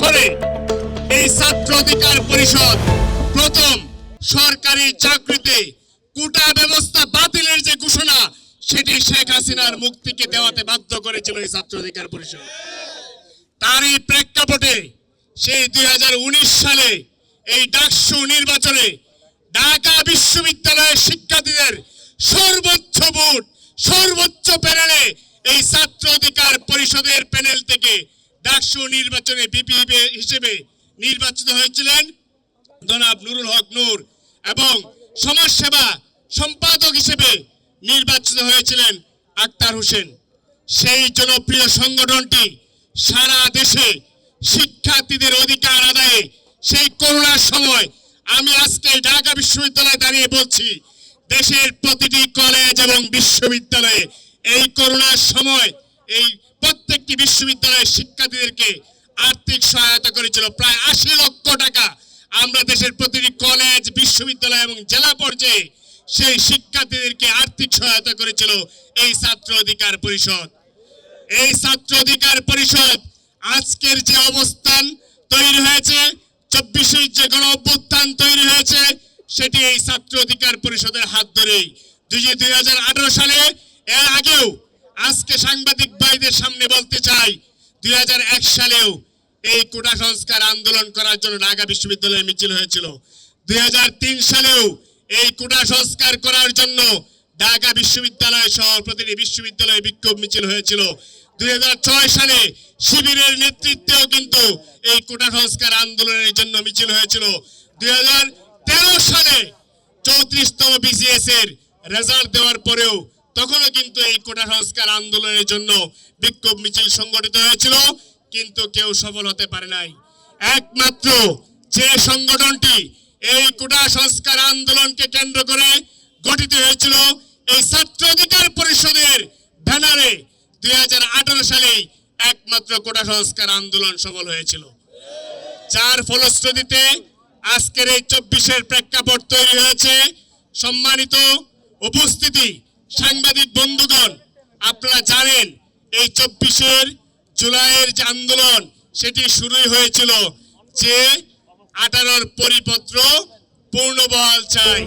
করে এই ছাত্র অধিকার পরিষদ প্রথম সরকারি চাকরিতে কোটা ব্যবস্থা বাতিলের যে ঘোষণা, সেটি শেখ হাসিনার মুক্তিকে দেওয়াতে বাধ্য করেছিল এই ছাত্র অধিকার পরিষদ। তারই প্রেক্ষাপটে সেই দুই হাজার উনিশ সালে এই ডাকসু নির্বাচনে ঢাকা বিশ্ববিদ্যালয়ের শিক্ষার্থীদের সর্বোচ্চ ভোট, সর্বোচ্চ প্যানেলে এই ছাত্র অধিকার পরিষদের প্যানেল ডাকসু নির্বাচনে বিপি হিসেবে নির্বাচিত হয়েছিলেন জনাব নুরুল হক নূর এবং সমাজসেবা সম্পাদক হিসেবে নির্বাচিত হয়েছিলেন আক্তার হোসেন। সেই জনপ্রিয় সংগঠনটি সারা দেশে শিক্ষার্থীদের অধিকার আদায়ে সেই করোনার সময় আমি আজকে ঢাকা বিশ্ববিদ্যালয়ে দাঁড়িয়ে বলছি, দেশের প্রতিটি কলেজ এবং বিশ্ববিদ্যালয়ে এই করোনার সময় এই প্রত্যেকটি বিশ্ববিদ্যালয়ের শিক্ষার্থীদেরকে আর্থিক সহায়তা করেছিল। প্রায় আশি লক্ষ টাকা আমরা দেশের প্রতিটি কলেজ, বিশ্ববিদ্যালয় এবং জেলা পর্যায়ে সেই শিক্ষার্থীদেরকে আর্থিক সহায়তা করেছিল এই ছাত্র অধিকার পরিষদ। এই ছাত্র অধিকার পরিষদ আজকের যে অবস্থান তৈরি হয়েছে চব্বিশে যে গণ অভ্যুত্থান তৈরি হয়েছে, সেটি এই ছাত্র অধিকার পরিষদের হাত ধরেই। দুই সালে এর আগেও আজকে সাংবাদিক ভাইদের সামনে বলতে চাই, দুই হাজার এক সালেও এই কোটা সংস্কার আন্দোলন করার জন্য ঢাকা বিশ্ববিদ্যালয়ে মিছিল হয়েছিল। দুই হাজার তিন সালেও এই কোটা সংস্কার করার জন্য ঢাকা বিশ্ববিদ্যালয় সহ প্রতিটি বিশ্ববিদ্যালয়ে বিক্ষোভ মিছিল হয়েছিল। দুই ছয় সালে শিবিরের নেতৃত্বেও কিন্তু এই কোটা সংস্কার আন্দোলনের জন্য মিছিল হয়েছিল। দুই হাজার তেরো সালে চৌত্রিশতম বিসিএস এর রেজাল্ট দেওয়ার পরেও তখনও কিন্তু এই কোটা সংস্কার আন্দোলনের জন্য বিক্ষোভ মিছিল সংগঠিত হয়েছিল, কিন্তু কেউ সফল হতে পারে নাই। একমাত্র যে সংগঠনটি এই কোটা সংস্কার আন্দোলনকে কেন্দ্র করে গঠিত হয়েছিল, এই ছাত্র অধিকার পরিষদের ব্যানারে দুই হাজার আঠারো সালে একমাত্র কোটা সংস্কার আন্দোলন সফল হয়েছিল। যার ফলশ্রুতিতে আজকের এই চব্বিশের প্রেক্ষাপট তৈরি হয়েছে। সম্মানিত উপস্থিতি সাংবাদিক বন্ধুগণ, আপনারা জানেন এই চব্বিশের জুলাইয়ের যে আন্দোলন, সেটি শুরুই হয়েছিল যে আঠারোর পরিপত্র পূর্ণবহাল চাই।